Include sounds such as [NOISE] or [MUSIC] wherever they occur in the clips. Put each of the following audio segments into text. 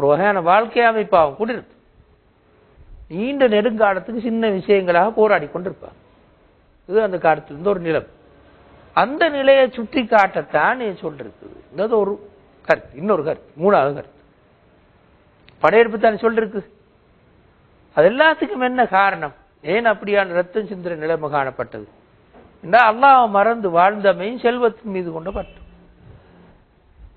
ஒரு வகையான வாழ்க்கை அமைப்பாகவும் கூட இருக்கு. நீண்ட நெடுங்காலத்துக்கு சின்ன விஷயங்களாக போராடி கொண்டிருப்பார். இது அந்த காலத்திலிருந்து ஒரு நிலம். அந்த நிலையை சுட்டி காட்டத்தான் நீ சொல்றது ஒரு கருத்து இன்னொரு கருத்து மூணாவது கருத்து. படையெடுப்பு தான் சொல்லிருக்கு அது எல்லாத்துக்கும் என்ன காரணம்? ஏன் அப்படியான ரத்தம் சிந்திர நிலைமை காணப்பட்டது? என்றால் அல்லாஹ் மறந்து வாழ்ந்தமையும் செல்வத்தின் மீது கொண்ட பட்டம்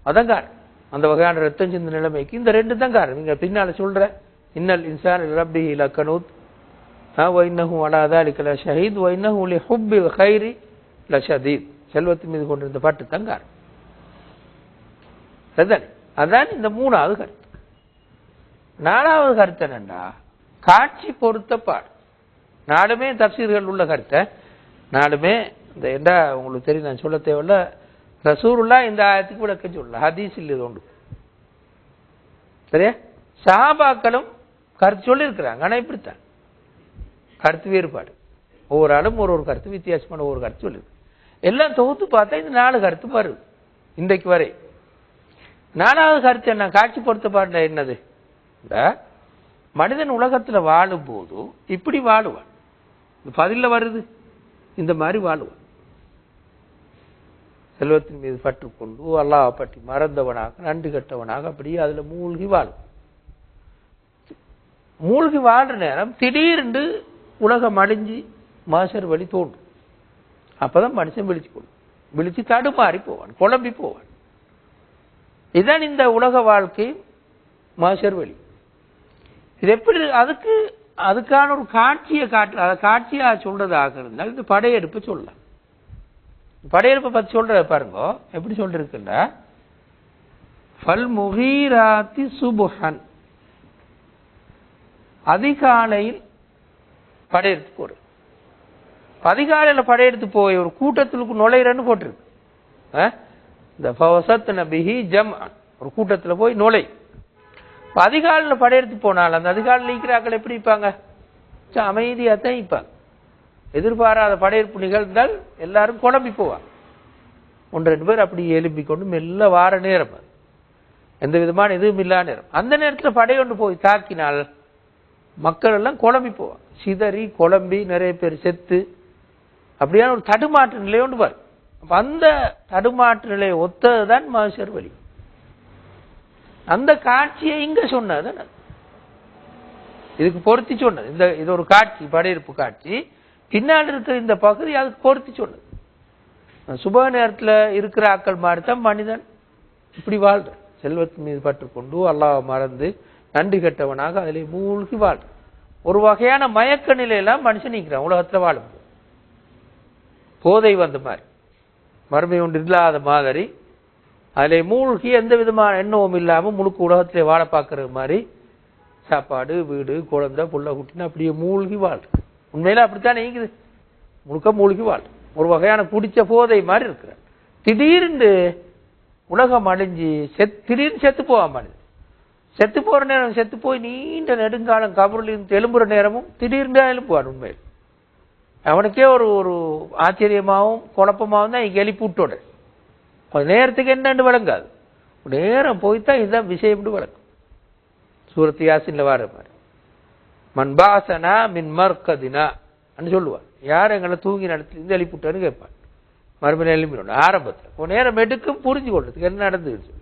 அதான் காரணம். அந்த வகையான ரத்தம் சிந்த நிலைமைக்கு இந்த ரெண்டு தான் காரணம். நீங்க பின்னால சொல்ற இன்னல் இன்சான் ரப்பி லக்கனூத் வைன்னஹு அலா தாலிக ஷஹீத் வைன்னஹு லி ஹுப்பில் கைரி லஷதீத் செல்வத்தின் மீது கொண்டிருந்த பாட்டு தான் காரணம். அதான்? இந்த மூணாவது கருத்து. நாலாவது கருத்து என்னண்டா காட்சி பொருத்த பாடு. நாலுமே தப்சீர்கள் உள்ள கருத்தை. நாலுமே இந்த என்ன உங்களுக்கு தெரியும் நான் சொல்ல தேவையில்ல. ரசூருல்லா இந்த ஆயத்துக்கு விளக்கம் சொல்ல ஹதீஸில் இது உண்டு. சரியா? சஹாபாக்களும் கருத்து சொல்லியிருக்கிறாங்க. ஆனால் இப்படித்தான். கருத்து வேறுபாடு. ஒவ்வொரு ஆளும் ஒரு ஒரு கருத்து வித்தியாசமான ஒரு கருத்து சொல்லுது எல்லாம் தொகுத்து பார்த்தா இந்த நாலு கருத்து வருது இன்றைக்கு வரை. நாலாவது கருத்து என்ன? காட்சி பொருத்த என்னது? இந்த மனிதன் உலகத்தில் வாழும்போது இப்படி வாழுவான். இந்த பதில்ல வருது. இந்த மாதிரி வாழுவான். செல்வத்தின் மீது பற்றுக்கொண்டு அல்லாஹ் பற்றி மறந்தவனாக நண்டு கட்டவனாக அப்படியே அதுல மூழ்கி வாழும் மூழ்கி வாழ்ற நேரம் திடீரென்று உலகம் அழிஞ்சு மாசர் வழி தோன்றும். அப்பதான் மனுஷன் விழிச்சு கொள்ளும். விழிச்சு தடுமாறி போவான் குழம்பி போவான். இதுதான் இந்த உலக வாழ்க்கை மாசர் வழி. இது எப்படி அதுக்கு அதுக்கான ஒரு காட்சியை காட்டு அதை காட்சியாக சொல்றதாக இருந்தால் இந்த படையெடுப்பு சொல்லலாம். படையெடுப்பை பத்தி சொல்ற பாருங்க. எப்படி சொல்லிருக்குன்னா ஃபல் முகீராத்தி சுபுஹன். அதிகாலையில் படையெடுத்து போடு. அதிகாலையில படையெடுத்து போய் ஒரு கூட்டத்திற்கு நுழையிறன்னு போட்டிருக்கு. இந்த ஃபவசத் நபிஹி ஜம் ஒரு கூட்டத்துல போய் நுழை. அதிகாலையில் படையெடுத்து போனால் அந்த அதிகாலையில் இருக்கிறாக்கள் எப்படி இருப்பாங்க அமைதியாக அமைதியா தான் இருப்பாங்க எதிர்பாராத படையெடுப்பு நிகழ்ந்தால் எல்லாரும் குழம்பி போவாங்க. ஒன்று ரெண்டு பேர் அப்படி எழுப்பி கொண்டு மெல்ல வார நேரம் அது. எந்த விதமான இதுவும் இல்லாத நேரம். அந்த நேரத்தில் படை கொண்டு போய் தாக்கினால் மக்கள் எல்லாம் குழம்பி போவாங்க. சிதறி குழம்பி நிறைய பேர் செத்து. அப்படியான ஒரு தடுமாற்று நிலை ஒன்று வரும். அந்த தடுமாற்று நிலையை ஒத்ததுதான் மகசர் வழி. அந்த காட்சியை இங்க சொன்னது இதுக்கு பொருத்தி சொன்னது. இந்த இது ஒரு காட்சி படையெடுப்பு காட்சி. பின்னாடி இருக்கிற இந்த பகுதி அதுக்கு பொருத்தி சொல்லுது சுப நேரத்தில் இருக்கிற ஆக்கள் மாதிரி தான் மனிதன் இப்படி வாழ்ற செல்வத்தின் மீது பற்றுக்கொண்டு அல்லாஹ் மறந்து நன்றி கெட்டவனாக அதிலே மூழ்கி வாழ்ற ஒரு வகையான மயக்க நிலையெல்லாம் மனுஷன் நிற்கிறான் உலகத்தில் வாழும் போதை வந்த மாதிரி மறுமை ஒன்று இல்லாத மாதிரி அதிலே மூழ்கி எந்த விதமான எண்ணமும் இல்லாமல் முழுக்க உலகத்திலே வாழ பார்க்கற மாதிரி சாப்பாடு வீடு குழந்தை புள்ள குட்டின்னு அப்படியே மூழ்கி வாழ் உண்மையில அப்படித்தான் நீங்குது. முழுக்க மூழ்கி வாழ். ஒரு வகையான குடிச்ச போதை மாதிரி இருக்கிறார் திடீர்னு உலகம் அழிஞ்சு செத் திடீர்னு செத்து போவான் மனிதன் செத்து போற நேரம் செத்து போய் நீண்ட நெடுங்காலம் கபரில் இருந்து எழும்புற நேரமும் திடீர்னு தான் எழுப்புவான் உண்மையில். அவனுக்கே ஒரு ஒரு ஆச்சரியமாகவும் குழப்பமாகவும் தான் இங்கே எழுப்பி கொஞ்ச நேரத்துக்கு என்னன்னு விளங்காது. நேரம் போய்த்தான் இதுதான் விஷயம்னு விளங்கும். சூரத்து யாசின்ல வர மாதிரி. மண்பாசனா மின் மர்க்கதினா சொல்லுவார். யார் எங்களை தூங்கி நடத்தி இருந்து எழுப்பிவிட்டான்னு கேட்பார். மறுபடியும் எழுப்பிடணும் ஆரம்பத்தில். கொஞ்ச நேரம் எடுக்கும் புரிஞ்சு கொள்றதுக்கு என்ன நடந்துன்னு சொல்லி.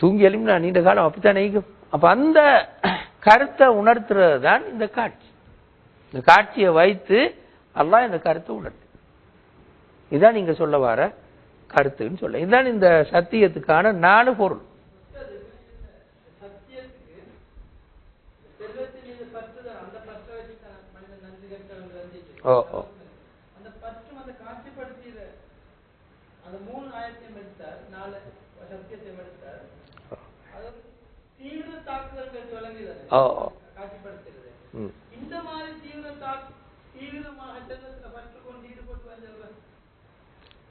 தூங்கி எழுப்பினா நீண்ட காலம் அப்படித்தான் நீக்கும் அப்ப அந்த கருத்தை உணர்த்துறது தான் இந்த காட்சி. இந்த காட்சியை வைத்து அல்லாஹ் இந்த கருத்தை உணர்த்து. இதுதான் நீங்க சொல்ல வர கருத்துன்னு சொல்ல. இதுதான் இந்த சத்தியத்துக்கான நாலு பொருள். ஓ ஓ. அந்த பற்றும் அந்த காட்சிப்படுத்திய அந்த மூணு ஆயத்தையும் எடுத்தார். நாலு சத்தியத்தையும் எடுத்தார். அது தீவிர தாக்குதல் விளங்குகிறது. ஓ ஓ. காட்சிப்படுத்துகிறது ம். இந்த மாதிரி தீவிர தாக்கு தீவிரமாக செல்லத்துல பற்று கொண்டு ஈடுபட்டு வந்தவர்.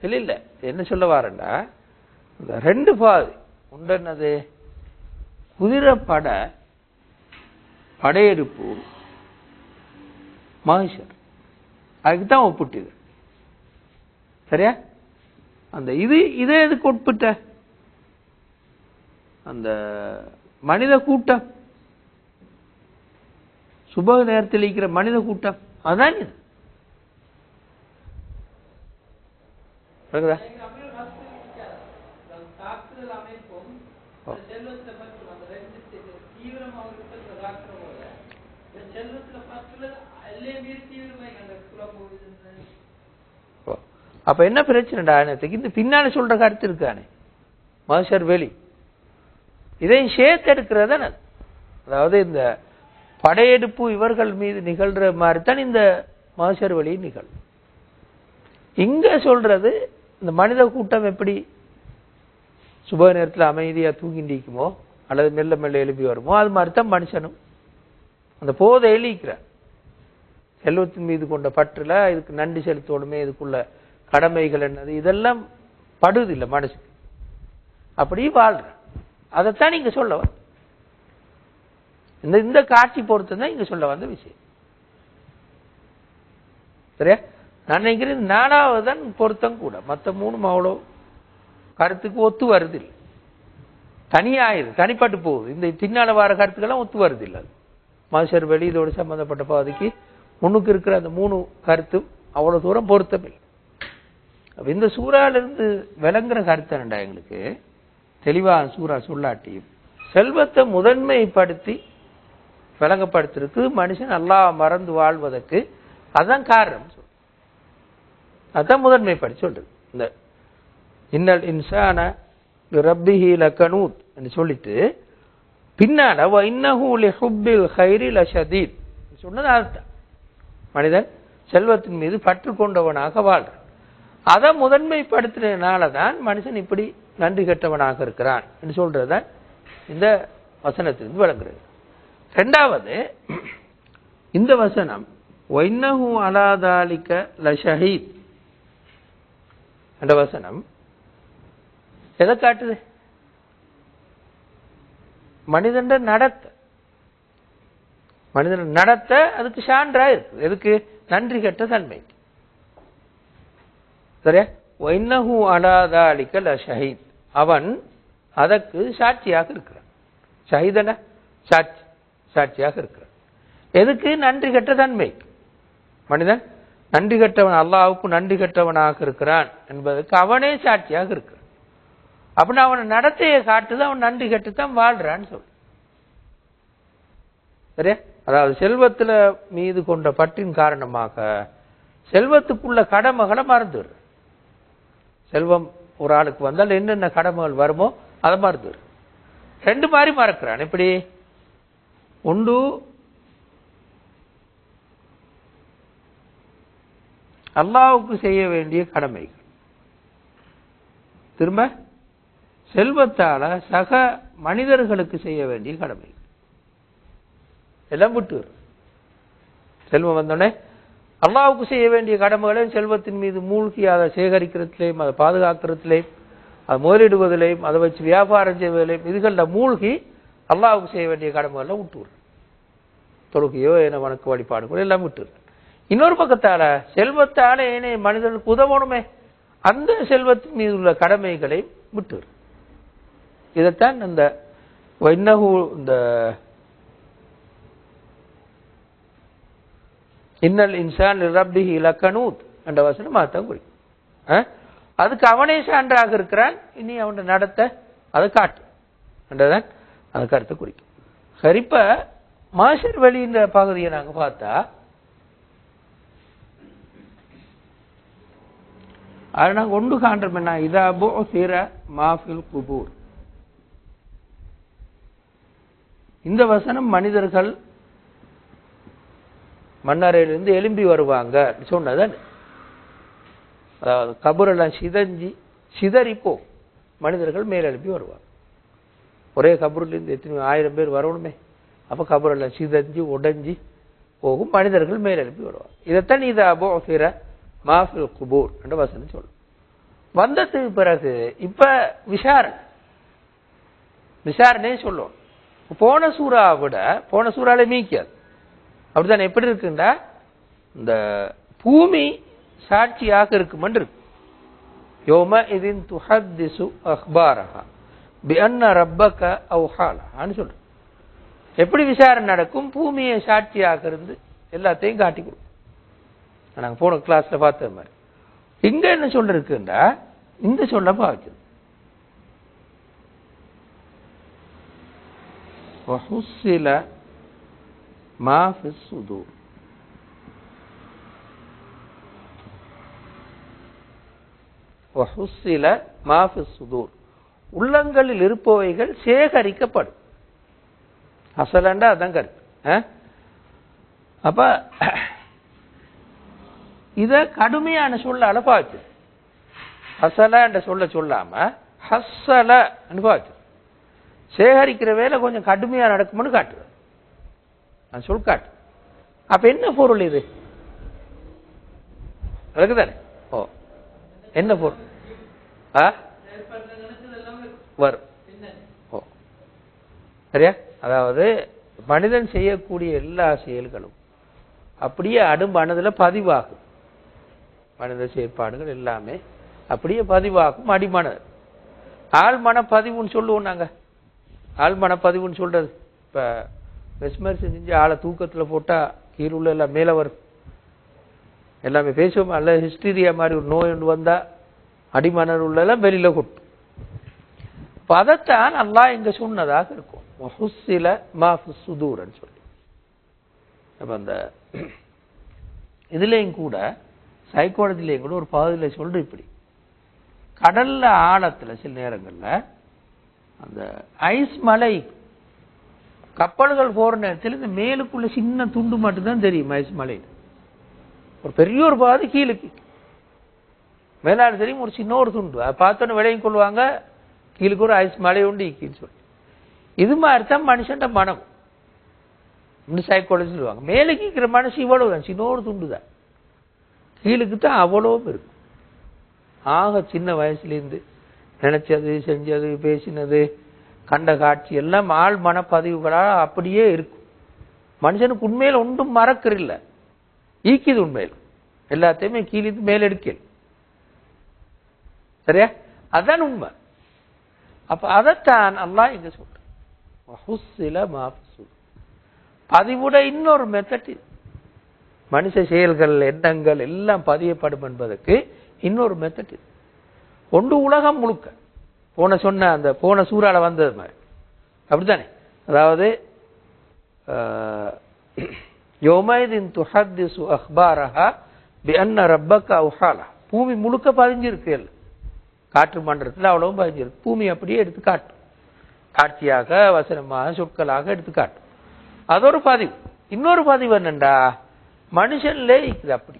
இல்ல இல்ல. என்ன சொல்ல இந்த ரெண்டு பாதி உண்டு என்னது குதிரை பட படையெடுப்பு மகிஷர் அதுக்கு தான் ஒப்பிட்டுது சரியா? அந்த இது இதே எதுக்கு உட்பட்ட அந்த மனித கூட்டம். சுப நேரத்தில் இருக்கிற மனித கூட்டம். அதுதான் இது விளங்குதா? அமீர் ஹாஸ்பிட்டல் இருக்காரு. அந்த தாக்குதல் அமைப்பும் இந்த செல்வத்தை பற்றும் அந்த ரெண்டு தி- தீவிரமாக இருக்கிற தாக்குற போல இந்த செல்வத்துல பற்றுல எல்லையை மீறி தீவிரமாக அந்த குழப்பம் இது ஓ. அப்ப என்ன பிரச்சனைடா? எனக்கு இந்த பின்னால சொல்ற கருத்து இருக்கானே. மகசர் வெளி. இதையும் சேர்த்து எடுக்கிறது தானே அதாவது இந்த படையெடுப்பு இவர்கள் மீது நிகழ்ற மாதிரி தான் இந்த மகசர் வெளி நிகழும் இங்க சொல்றது இந்த மனித கூட்டம் எப்படி சுப நேரத்தில் அமைதியா தூங்கிட்டு இருக்குமோ அல்லது மெல்ல மெல்ல எழுப்பி வருமோ அது மாதிரி தான் மனுஷனும். அந்த போதை எழுக்கிறார் செல்வத்தின் மீது கொண்ட பற்றில இதுக்கு நன்றி செலுத்தணுமே இதுக்குள்ள கடமைகள் என்னது? இதெல்லாம் படுது இல்லை மனசுக்கு அப்படி வாழ்ற அதைத்தான் நீங்க சொல்ல வந்த இந்த இந்த காட்சி பொறுத்து தான் இங்க சொல்ல வந்த விஷயம். சரியா? நான் நினைக்கிறேன் இது நாலாவது தான் பொருத்தம் கூட. மற்ற மூணும் அவ்வளோ கருத்துக்கு ஒத்து வருது இல்லை தனியாயிருது தனிப்பட்டு போகுது. இந்த பின்னால வர கருத்துக்கெல்லாம் ஒத்து வருது இல்லை அது. மனுஷர் வெளி இதோடு சம்பந்தப்பட்ட பாதைக்கு முன்னுக்கு இருக்கிற அந்த மூணு கருத்தும் அவ்வளோ தூரம் பொருத்தமில்லை. அப்ப இந்த சூறாலிருந்து விளங்குற கருத்து என்ன எங்களுக்கு? தெளிவாக சூறா சொல்லாட்டியும். செல்வத்தை முதன்மைப்படுத்தி விளங்கப்படுத்திருக்கு மனுஷன் நல்லா மறந்து வாழ்வதற்கு அதான் காரணம் சொல்லு. அதான் முதன்மைப்படுத்தி சொல்றது. இந்த இன்னல் இன்சான ரப்பிஹி லக்கனூத் என்று சொல்லிட்டு பின்னால வ இன்னஹு லிஹுப்பில் கைரி லஷதீத் சொன்னது அதுதான் மனிதன் செல்வத்தின் மீது பற்று கொண்டவனாக வாழ்றான். அதை முதன்மைப்படுத்தினால தான் மனுஷன் இப்படி நன்றி கெட்டவனாக இருக்கிறான் என்று சொல்றதுதான் இந்த வசனத்திலிருந்து விளங்குறது. ரெண்டாவது இந்த வசனம் ஒன்னஹு அலாதாலிக்க லஷஹீத். என்ற வசனம் எதை காட்டுது? மனிதன் நடத்த. மனிதன் நடத்த அதுக்கு சான்றா இருக்கு எதுக்கு? நன்றி கெட்ட தன்மை சரியா? ஒன்னஹு அலாதாலிக்க ஷஹீத் அவன் அதற்கு சாட்சியாக இருக்கிறான். ஷஹீதன சாட்சி. சாட்சியாக இருக்கிறான். எதுக்கு? நன்றி கெட்ட தன்மை. மனிதன் நன்றி கெட்டவன் அல்லாவுக்கு நன்றி கெட்டவனாக இருக்கிறான் என்பதற்கு அவனே சாட்சியாக இருக்கிறான். அப்படின்னா அவன் நடத்தையை காட்டுது அவன் நன்றி கெட்டுத்தான் வாழ்றான்னு சொல்லு. சரியா? அதாவது செல்வத்தில் மீது கொண்ட பற்றின் காரணமாக செல்வத்துக்குள்ள கடமைகளை மறந்துடுற செல்வம் ஒரு ஆளுக்கு வந்தால் என்னென்ன கடமைகள் வருமோ அதை மறந்துடுற ரெண்டு மாதிரி மறக்கிறான். எப்படி? உண்டு அல்லாவுக்கு செய்ய வேண்டிய கடமைகள். திரும்ப செல்வத்தால சக மனிதர்களுக்கு செய்ய வேண்டிய கடமைகள். எல்லாம் விட்டு செல்வம் வந்தோடனே அல்லாவுக்கு செய்ய வேண்டிய கடமைகளையும் செல்வத்தின் மீது மூழ்கி அதை சேகரிக்கிறதுலேயும் அதை பாதுகாக்கிறதுலேயும் அதை முதலிடுவதிலையும் அதை வச்சு வியாபாரம் செய்வதிலையும் இதுகளில் மூழ்கி அல்லாவுக்கு செய்ய வேண்டிய கடமைகளை விட்டுரு தொழுகையோ என்ன வணக்க வழிபாடுகளோ எல்லாம் விட்டுரு இன்னொரு பக்கத்தால செல்வத்தால ஏனைய மனிதர்களுக்கு உதவணுமே அந்த செல்வத்தின் மீது உள்ள கடமைகளை விட்டுரு இதைத்தான் இந்த இன்னகு இந்த இன்னல் இன்சான் ரப்பிஹி இலக்கணூத் என்ற வசனம் அதான் குறிக்கும். ஆ? அதுக்கு அவனே சான்றாக இருக்கிறான். இனி அவன் நடத்த அதை காட்டு என்றதான் அது கருத்தை குறிக்கும். சரி இப்ப மாஷர் வழின்ற பகுதியை நாங்க பார்த்தா அதை நாங்க ஒன்று காண்றோம் என்ன? இதா சீர மாஃபில் குபூர். இந்த வசனம் மனிதர்கள் மன்னரையிலிருந்து எலும்பி வருவாங்க. சொன்னதான் அதாவது கபூரெல்லாம் சிதஞ்சி சிதறிப்போ மனிதர்கள் மேலெழுப்பி வருவாங்க. ஒரே கபூர்லேருந்து எத்தனை ஆயிரம் பேர் வரணுமே. அப்போ கபூரெல்லாம் சிதஞ்சி உடைஞ்சி போகும் மனிதர்கள் மேலெழுப்பி வருவாங்க. இதைத்தான் இது அபோ சிற மாஃபில் குபூர் என்ற வசனம் சொல்லும். வந்ததுக்கு பிறகு இப்ப விசாரணை. விசாரணையே சொல்லுவோம். போன சூறாவை விட போன சூறாலே மீக்காது. அப்படித்தானே எப்படி இருக்குண்டா? இந்த பூமி சாட்சியாக இருக்குமென்று யோம இதின் துஹத்திசு அஹ்பாரஹா. பிஅன்ன ரப்பக அவுஹாலஹான்னு சொல்கிறேன் எப்படி விசாரணை நடக்கும்? பூமியை சாட்சியாக இருந்து எல்லாத்தையும் காட்டி கொடுக்கும் நாங்கள் போன கிளாஸில் பார்த்த மாதிரி. இங்கே என்ன சொல்ல இருக்குண்டா? இந்த சொல்ல பாவிச்சது வஹுசில ما في الصدور وحصل ما في الصدور உள்ளங்களில் இருப்பவைகள் சேகரிக்கப்படும் அசலண்டா அதான் கருத்து ஆ? அப்ப இத கடுமையான சொல்லால பாச்சு ஹசல என்ற சொல்ல சொல்லாம ஹஸ்ஸல பாச்சு சேகரிக்கிற வேலை கொஞ்சம் கடுமையா நடக்கும்னு காட்டு நான் சொல்காட்டு அப்ப என்ன பொருள் இது? இருக்குதானே ஓ என்ன பொருள்? ஆ? வரும். ஓ. சரியா? அதாவது மனிதன் செய்யக்கூடிய எல்லா செயல்களும் அப்படியே அடுமனதுல பதிவாகும். மனித செயற்பாடுகள் எல்லாமே அப்படியே பதிவாகும் அடிமனது ஆழ்மன பதிவுன்னு சொல்லுவோம் நாங்க. ஆழ்மன பதிவுன்னு சொல்றது. இப்ப மெஸ்மரிசம் செஞ்சு ஆளை தூக்கத்தில் போட்டால் கீழுள்ள உள்ள எல்லாம் மேலே வரும். எல்லாமே பேசுவோம். அல்ல ஹிஸ்டீரியா மாதிரி ஒரு நோய் ஒன்று வந்தால் அடிமனர் உள்ளெல்லாம் வெளியில கொட்டும். அப்ப அதைத்தான் இங்கே சொன்னதாக இருக்கும். மஹுசில மா ஃபிஸ் சுதூர்னு சொல்லி. அப்போ அந்த இதுலேயும் கூட சைக்காலஜிலேயும் கூட ஒரு பகுதியில் சொல்கிறேன் இப்படி. கடலில் ஆழத்தில் சில நேரங்களில் அந்த ஐஸ் மலை கப்பல்கள் போற நேரத்தில் இந்த மேலுக்குள்ள சின்ன துண்டு மட்டும்தான் தெரியும் ஐஸ் மலையில். ஒரு பெரிய ஒரு பாதி கீழுக்கு. மேலாடு தெரியும் ஒரு சின்ன ஒரு துண்டு. அதை பார்த்தோன்னு விளையும் கொள்வாங்க கீழுக்கு ஒரு ஐஸ் மலை உண்டு இக்கின்னு சொல்லி. இது மாதிரி தான் மனுஷன்ட மனம். இன்னும் சைக்காலஜி சொல்லுவாங்க. மேலுக்கு இருக்கிற மனசு இவ்வளவு தான். சின்ன ஒரு துண்டு தான் கீழுக்கு தான் அவ்வளவும் இருக்கும். ஆக சின்ன வயசுலேருந்து நினைச்சது செஞ்சது பேசினது கண்ட காட்சி எல்லாம் ஆள் மனப்பதிவுகளாக அப்படியே இருக்கும். மனுஷனுக்கு உண்மையில் ஒன்றும் மறக்கறில்ல ஈக்கிது உண்மையில். எல்லாத்தையுமே கீழித்து மேலெடுக்கல் சரியா? அதான் உண்மை. அப்ப அதைத்தான் அல்லாஹ் இங்க சொல்றான். பதிவுட இன்னொரு மெத்தட் இது. மனுஷ செயல்கள் எண்ணங்கள் எல்லாம் பதியப்படும் என்பதற்கு இன்னொரு மெத்தட் இது. ஒன்று உலகம் முழுக்க. போன சொன்ன அந்த போன சூறால வந்தது மாதிரி. அப்படித்தானே? அதாவது யோமைதின் துஹத்திசு அஹ்பாரஹா பி அன்ன ரப்பக்கா உஹாலா பூமி முழுக்க பதிஞ்சிருக்கு எல்லாம். காற்று மண்டலத்தில் அவ்வளவும் பதிஞ்சிருக்கு. பூமி அப்படியே எடுத்து காட்டும். காட்சியாக வசனமாக சொற்களாக எடுத்து காட்டும். அது ஒரு பதிவு. இன்னொரு பதிவு என்னண்டா? மனுஷன்லே இருக்குது அப்படி.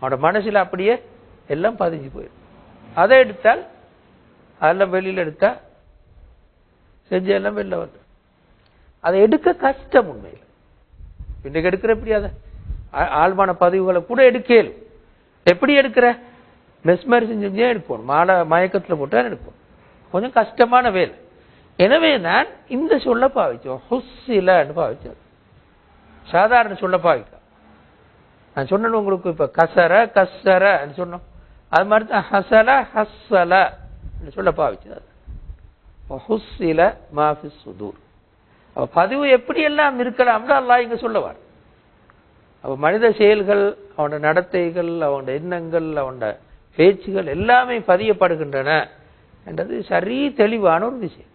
அவனோட மனசில் அப்படியே எல்லாம் பதிஞ்சு போயிடும். அதை எடுத்தால் அதெல்லாம் வெளியில் எடுத்தா செஞ்சு எல்லாம் வெளில வந்து அதை எடுக்க கஷ்டம் உண்மையில். இன்றைக்கு எடுக்கிற எப்படி அதை? ஆ- ஆழ்மான பதிவுகளை கூட எடுக்கலும். எப்படி எடுக்கிற? மெஸ்மரி செஞ்சே எடுப்போம் மாலை மயக்கத்தில் போட்டால் எடுப்போம் கொஞ்சம் கஷ்டமான வேலை. எனவே நான் இந்த சொல்ல பாவிச்சோம் ஹுஸ்ஸிலன்னு பாவிச்சோம் சாதாரண சொல்ல பாவிக்கலாம் நான் சொன்னேன் உங்களுக்கு இப்போ கசர கசர சொன்னோம். அது மாதிரி தான் ஹசல ஹஸ்ஸலை. சொல்ல பாவிச்சார் ஹுஸ்ஸில மாஃபி சுதூர். அப்போ பதிவு எப்படி எல்லாம் இருக்கலாம்னு அல்லாஹ் இங்கே சொல்லுவார். அப்போ மனித செயல்கள் அவனோட நடத்தைகள் அவனோட எண்ணங்கள் அவனோட பேச்சுகள் எல்லாமே பதியப்படுகின்றன என்றது சரி தெளிவான ஒரு விஷயம்.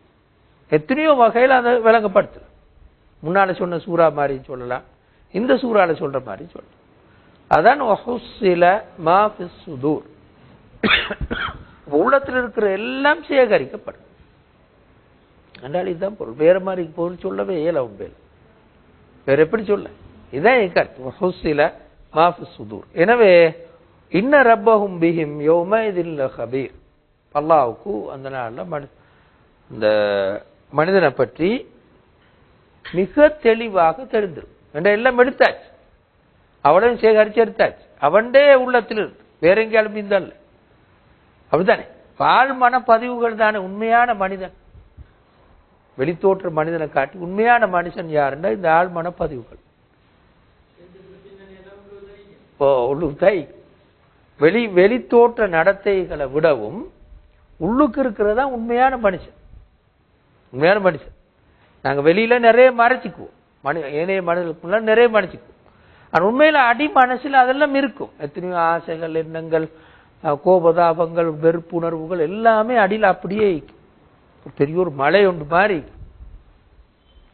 எத்தனையோ வகையில் அதை விளங்கப்படுத்தலாம். முன்னால் சொன்ன சூறா மாதிரி சொல்லலாம். இந்த சூறால சொல்கிற மாதிரி சொல்லலாம். அதான் ஒஹுசில மாஃபி சுதூர். உள்ளத்தில் இருக்கிற எல்லாம் சேகரிக்கப்படும். என்றால் இதுதான் பொருள். வேறு மாதிரி பொருள் சொல்லவே இயல உண்மையில் வேற எப்படி சொல்ல? இதான் என் கருத்து. வஹுஸ்ஸில மாஃபு சுதூர். எனவே இன்ன ரப்பஹும் பிஹிம் யோமைதின்ல ஹபீர் பல்லாவுக்கு அந்த நாளில் மனி இந்த மனிதனை பற்றி மிக தெளிவாக தெரிந்திருக்கும் என்ற எல்லாம் எடுத்தாச்சு? அவனையும் சேகரிச்சு எடுத்தாச்சு. அவன்டே உள்ளத்தில் இருக்கு வேற எங்கேயாலும் இந்த இல்லை அப்படித்தானே? பால் பதிவுகள் தானே. உண்மையான மனிதன். வெளித்தோற்ற மனிதனை காட்டி உண்மையான மனுஷன் யாருன்னா இந்த ஆள் மன பதிவுகள் உள்ளுத்தை. வெளி வெளித்தோற்ற நடத்தைகளை விடவும் உள்ளுக்கு இருக்கிறதா உண்மையான மனுஷன். உண்மையான மனுஷன். நாங்கள் வெளியில நிறைய மறைச்சிக்குவோம். மனு ஏனைய மனிதர்களுக்குள்ள நிறைய மறைச்சிக்குவோம். ஆனால் உண்மையில் அடி மனசில் அதெல்லாம் இருக்கும். எத்தனையோ ஆசைகள் எண்ணங்கள் கோபதாபங்கள் வெறுப்புணர்வுகள் எல்லாமே அடியில் அப்படியே இருக்கும். பெரிய ஒரு மலை ஒன்று மாதிரி இருக்கும்.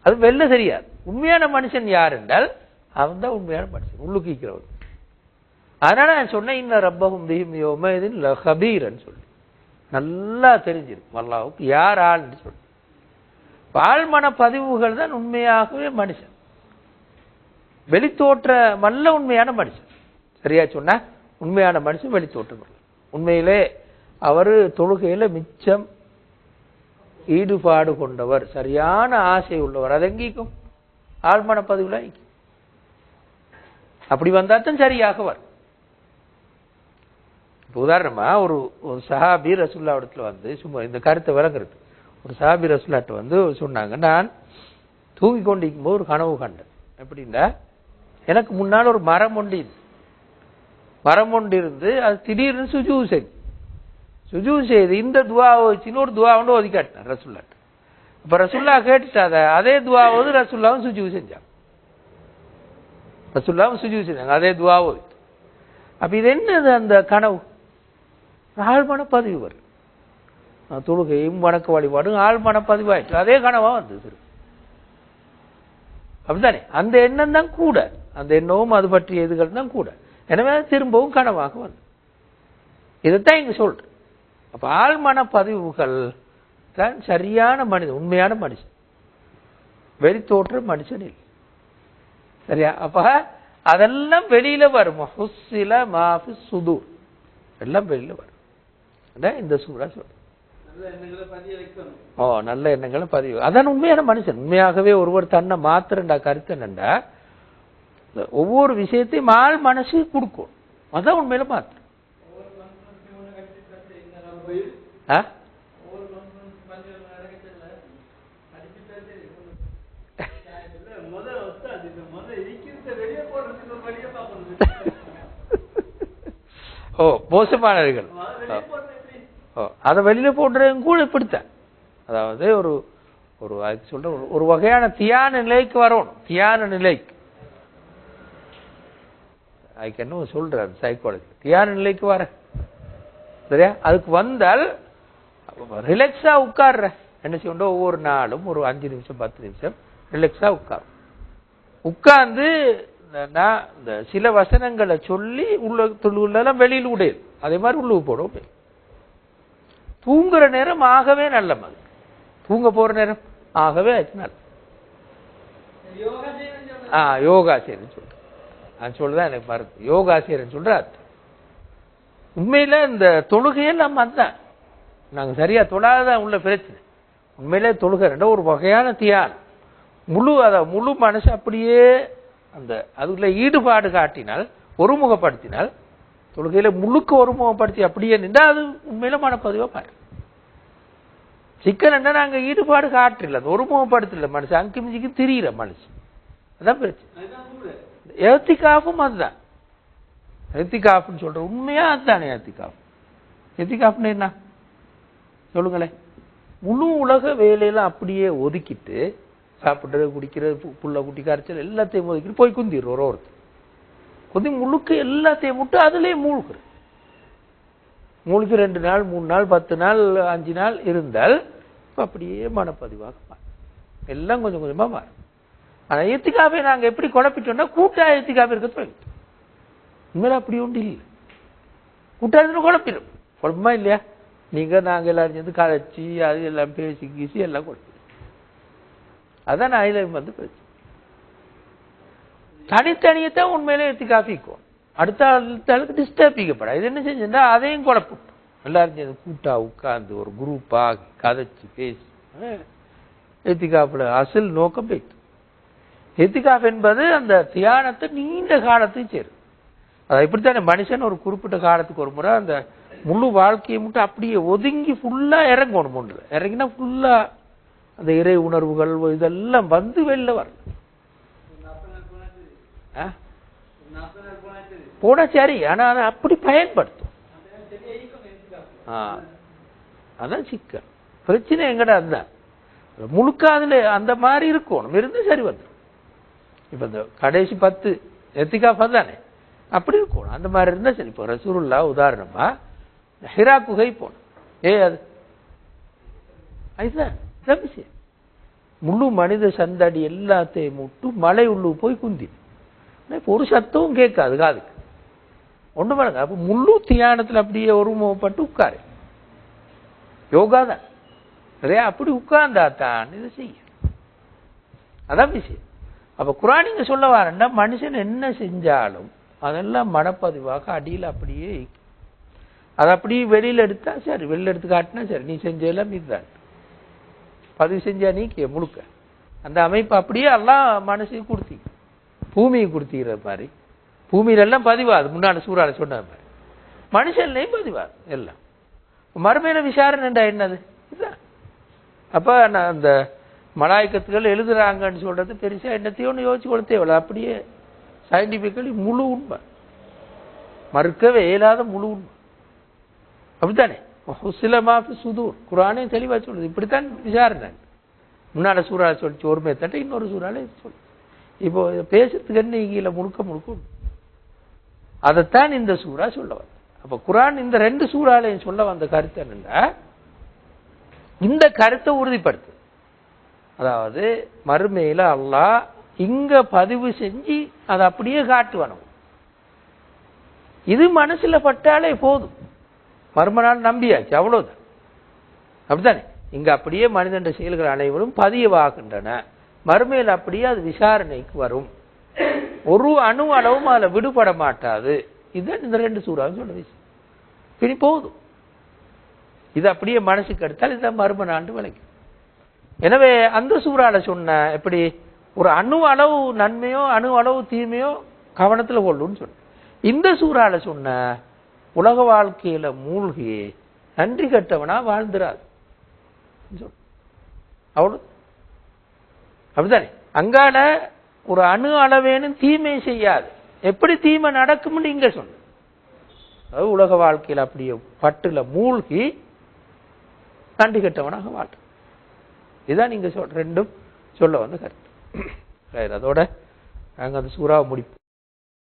அது வெளில தெரியாது உண்மையான மனுஷன் யார் என்றால் அவன் தான் உண்மையான மனுஷன் உள்ளுக்கிக்கிறவன் அதனால நான் சொன்னேன் இன்ன ரப்பகும் பிஹிம் யோமேதின் லஹபீரன் சொல்லி. நல்லா தெரிஞ்சிருக்கும் அல்லாவுக்கு யார் ஆள்னு சொல்லி. பால்மன பதிவுகள் தான் உண்மையாகவே மனுஷன். வெளித்தோற்ற நல்ல உண்மையான மனுஷன். சரியா சொன்னா? உண்மையான மனுஷன் வெளித்தோற்றம் உண்மையிலே அவர் தொழுகையில் மிச்சம் ஈடுபாடு கொண்டவர் சரியான ஆசை உள்ளவர். அது எங்கேக்கும் ஆழ்மன அப்படி வந்தா தான் சரியாக வரும் உதாரணமா ஒரு ஒரு சஹாபி ரசுல்லா இடத்துல வந்து சும்மா இந்த கருத்தை விளங்குறது ஒரு சஹாபி ரசுல்லாட்ட வந்து சொன்னாங்க நான் தூங்கி கொண்டிருக்கும் போது ஒரு கனவு கண்டேன். எப்படின்னா எனக்கு முன்னால் ஒரு மரம் ஒன்று வரமொண்டிருந்து அது திடீர்னு சுஜூ செய்து. சுஜூ செய்து இந்த துவாவை வச்சு இன்னொரு துவா ஒன்று ஒதுக்கி காட்டினேன் ரசுல்லாட்ட. அப்ப ரசுல்லா கேட்டுட்டாத அதை அதே துவாவது ரசுல்லாவும் சுஜூ செஞ்சாங்க. ரசுல்லாவும் சுஜூ செஞ்சாங்க அதே துவாவை வைத்து. அப்ப இது என்னது அந்த கனவு? ஆழ்மன பதிவு வரும் தொழுகையும் வணக்க வழிபாடும் ஆழ்மன பதிவாயிற்று. அதே கனவா வந்து திரு அப்படித்தானே? அந்த எண்ணம் தான் கூட. அந்த எண்ணமும் அது பற்றிய இதுகள் தான் கூட. எனவே திரும்பவும் கனவாக வந்து இதைத்தான் இங்க சொல்றேன். அப்ப ஆழ்மன பதிவுகள் தான் சரியான மனிதன் உண்மையான மனுஷன் வெளித்தோற்ற மனுஷன் இல்லை. சரியா? அப்ப அதெல்லாம் வெளியில வரும். ஹுஸ்ஸில மாஃபி சுதூர். எல்லாம் வெளியில வரும். அதான் இந்த சூறா சொல்றேன். ஓ நல்ல எண்ணங்களை பதிவு அதான் உண்மையான மனுஷன். உண்மையாகவே ஒருவர் தன்னை மாத்திரண்டா கருத்து என்னண்டா? ஒவ்வொரு விஷயத்தையும் ஆள் மனசு கொடுக்கும். அதான் உண்மையில பார்த்து ஆ? ஓ மோசமானவர்கள். ஓ அதை வெளியில போடுறதும் கூட இப்படித்தான். அதாவது ஒரு ஒரு அதுக்கு சொல்ற ஒரு வகையான தியான நிலைக்கு வரணும். தியான நிலைக்கு. அதுக்கு என்ன சொல்றாரு சைக்காலஜி தியான நிலைக்கு வர சரியா? அதுக்கு வந்தால் ரிலாக்ஸா உட்கார்ற என்ன செய்யணும் ஒவ்வொரு நாளும் ஒரு அஞ்சு நிமிஷம் பத்து நிமிஷம் ரிலாக்ஸா உட்காரும். உட்கார்ந்து இந்த நான் இந்த சில வசனங்களை சொல்லி உள்ள உள்ளெல்லாம் வெளியில் உடையது அதே மாதிரி உள்ளுக்கு போடும் தூங்குற நேரம் ஆகவே நல்ல மது தூங்க போற நேரம் ஆகவே அது நல்ல யோகா செய்யணும் அது ஆ எனக்கு மறந்து. யோகாசிரியர் சொல்றார் உண்மையில இந்த தொழுகையெல்லாம் நம்ம அதுதான். நாங்க சரியா தொழாதான் உள்ள பிரச்சனை. உண்மையிலே தொழுகை ரெண்டும் ஒரு வகையான தியான் முழு அத முழு மனசு அப்படியே அந்த அதுக்குள்ள ஈடுபாடு காட்டினால் ஒருமுகப்படுத்தினால் தொழுகையில முழுக்க ஒருமுகப்படுத்தி அப்படியே நின்றா அது உண்மையில மனப்பதிவா பாரு. சிக்கல் என்ன நாங்க ஈடுபாடு காட்டில ஒருமுகப்படுத்தல. மனசு அங்கு மிஞ்சிக்கு திரியிற மனசு. அதான் பிரச்சனை. எத்திகாஃபும் அதுதான். எத்திகாஃப்னு சொல்ற உண்மையா அதுதானே எத்திகாஃப் எத்திகாஃப்னு என்ன? சொல்லுங்களேன். முழு உலக வேலையெல்லாம் அப்படியே ஒதுக்கிட்டு சாப்பிடுறது குடிக்கிறது புள்ள குட்டி கரைச்சல் எல்லாத்தையும் ஒதுக்கிட்டு போய் குந்திடுறோம் ஒரு ஒருத்தர். குந்தி முழுக்க எல்லாத்தையும் விட்டு அதுலேயே மூழ்குற மூழ்கி ரெண்டு நாள் மூணு நாள் பத்து நாள் அஞ்சு நாள் இருந்தால் அப்படியே மனப்பதிவாக மாறும். எல்லாம் கொஞ்சம் கொஞ்சமாக மாறும். ஆனால் எத்திகாப்பை நாங்கள் எப்படி குழப்பிட்டோம்னா கூட்டா எத்திகாப்பு இருக்கிறது போயிடும் அப்படி ஒன்று இல்லை. கூட்டா இருந்து குழப்பிடும். குழப்பமா இல்லையா? நீங்கள் நாங்கள் எல்லாரும் சேர்ந்து கதைச்சி அது எல்லாம் பேசி கீசி எல்லாம் குழப்பிடும் அதான் நான் வந்து பிரச்சனை தனித்தனியத்தான் உண்மையிலே எத்திகாப்பிக்கும் அடுத்த ஆளுக்கு டிஸ்டர்ப் செய்யப்படாது இது என்ன செஞ்சிருந்தா அதையும் குழப்பிட்டோம் எல்லாரும் சேர்ந்து கூட்டா உட்கார்ந்து ஒரு குரூப்பாக கதைச்சு பேசி. எத்திகாப்புல அசல் நோக்கம் போயிட்டு எத்திகாப் என்பது அந்த தியானத்தை நீண்ட காலத்தையும் சேரும். அது இப்படித்தானே மனுஷன் ஒரு குறிப்பிட்ட காலத்துக்கு ஒரு முறை அந்த முழு வாழ்க்கையை மட்டும் அப்படியே ஒதுங்கி ஃபுல்லாக இறங்கணும் ஒன்று இறங்கினா ஃபுல்லாக அந்த இறை உணர்வுகள் இதெல்லாம் வந்து வெளில வரணும். போனா சரி ஆ? சரி அதை அப்படி பயன்படுத்தும். ஆ. அதான் சிக்கல். பிரச்சனை எங்கடா அதுதான் முழுக்க அதில் அந்த மாதிரி இருக்கணும். இருந்து சரி வந்துடும் இப்ப இந்த கடைசி பத்து எத்திகா தானே அப்படி இருக்கணும் அந்த மாதிரி இருந்தா சரி. இப்போ ரசூருல்லா உதாரணமா ஹிரா குகை போகணும். ஏ அது? அதுதான். விஷயம். முழு மனித சந்தடி எல்லாத்தையும் முட்டு மலை உள்ளு போய் குந்தி. இப்போ ஒரு சத்தமும் கேட்காது காதுக்கு. ஒன்று பாருங்க அப்போ முழு தியானத்துல அப்படியே ஒருமுகப்பட்டு உட்காரு. யோகா தான். நிறைய அப்படி உட்கார்ந்தா தான் இதை செய்ய அதான் விஷயம். அப்போ குரானிங்க சொல்ல வரேன்னா மனுஷன் என்ன செஞ்சாலும் அதெல்லாம் மனப்பதிவாக அடியில் அப்படியே அதை அப்படியே வெளியில் எடுத்தா சரி வெளியில் எடுத்து காட்டினா சரி நீ செஞ்சதெல்லாம் இதுதான். பதிவு செஞ்சா நீக்கிய முழுக்க. அந்த அமைப்பு அப்படியே எல்லாம் மனசுக்கு கொடுத்தி பூமியை கொடுத்திக்கிற மாதிரி பூமியிலெல்லாம் பதிவாது முன்னாடி சூறால சொன்ன மாதிரி மனுஷன்லையும் பதிவாது எல்லாம். மறுமையில விசாரணைண்டா என்னது? இதுதான். அப்போ நான் அந்த மலாய்க்கத்துகள் எழுதுறாங்கன்னு சொல்றது பெருசா என்னத்தையும் யோசிச்சு கொடுத்தே தேவையில்ல. அப்படியே சயின்டிபிக்கலி முழு உண்மை. மறுக்கவே இயலாத முழு உண்மை. அப்படித்தானே? சில சுதூர். குரானே தெளிவா சொல்லுது. இப்படித்தான் விசாரணை. முன்னால சூறால சொல்லிச்சு ஒருமே தட்டை இன்னொரு சூறாலே சொல்லு இப்போ பேசுறதுக்கு என்ன முழுக்க முழுக்க அதைத்தான் இந்த சூறா சொல்ல வந்த அப்போ குரான் இந்த ரெண்டு சூறாலையும் சொல்ல வந்த கருத்து என்னன்னா இந்த கருத்தை உறுதிப்படுத்து. அதாவது மறுமையில அல்லாஹ் இங்க பதிவு செஞ்சு அதை அப்படியே காட்டுவனும் இது மனசுல பட்டாலே போதும். மர்ம நாள் நம்பியாச்சு அவ்வளோதான் அப்படித்தானே? இங்க அப்படியே மனிதன் செயல்கள் அனைவரும் பதியவாகின்றன மறுமையில் அப்படியே அது விசாரணைக்கு வரும். ஒரு அணு அளவும் அதுல விடுபட மாட்டாது. இதுதான் இந்த ரெண்டு சூறாவும் சொன்ன விஷயம் பின் போதும். இது அப்படியே மனசுக்கு எடுத்தால் இதுதான் மர்ம நாண்டு விளைக்கும் எனவே அந்த சூறால சொன்ன எப்படி ஒரு அணு அளவு நன்மையோ அணு அளவு தீமையோ கவனத்தில் கொள்ளுன்னு சொன்ன. இந்த சூறால சொன்ன உலக வாழ்க்கையில மூழ்கி நன்றி கட்டவனா வாழ்ந்துராது அவ்வளோ அவ்வளவு. அப்படித்தானே? அங்கால ஒரு அணு அளவேனும் தீமை செய்யாது. எப்படி தீமை நடக்கும்னு இங்க சொன்ன. அதாவது உலக வாழ்க்கையில் அப்படியே பட்டுல மூழ்கி நன்றி கட்டவனாக வாழ் இதுதான் நீங்கள் சொல் ரெண்டும் சொல்ல வந்த கருத்து. [COUGHS] அதோட நாங்கள் அந்த சூறாவை முடிப்போம்.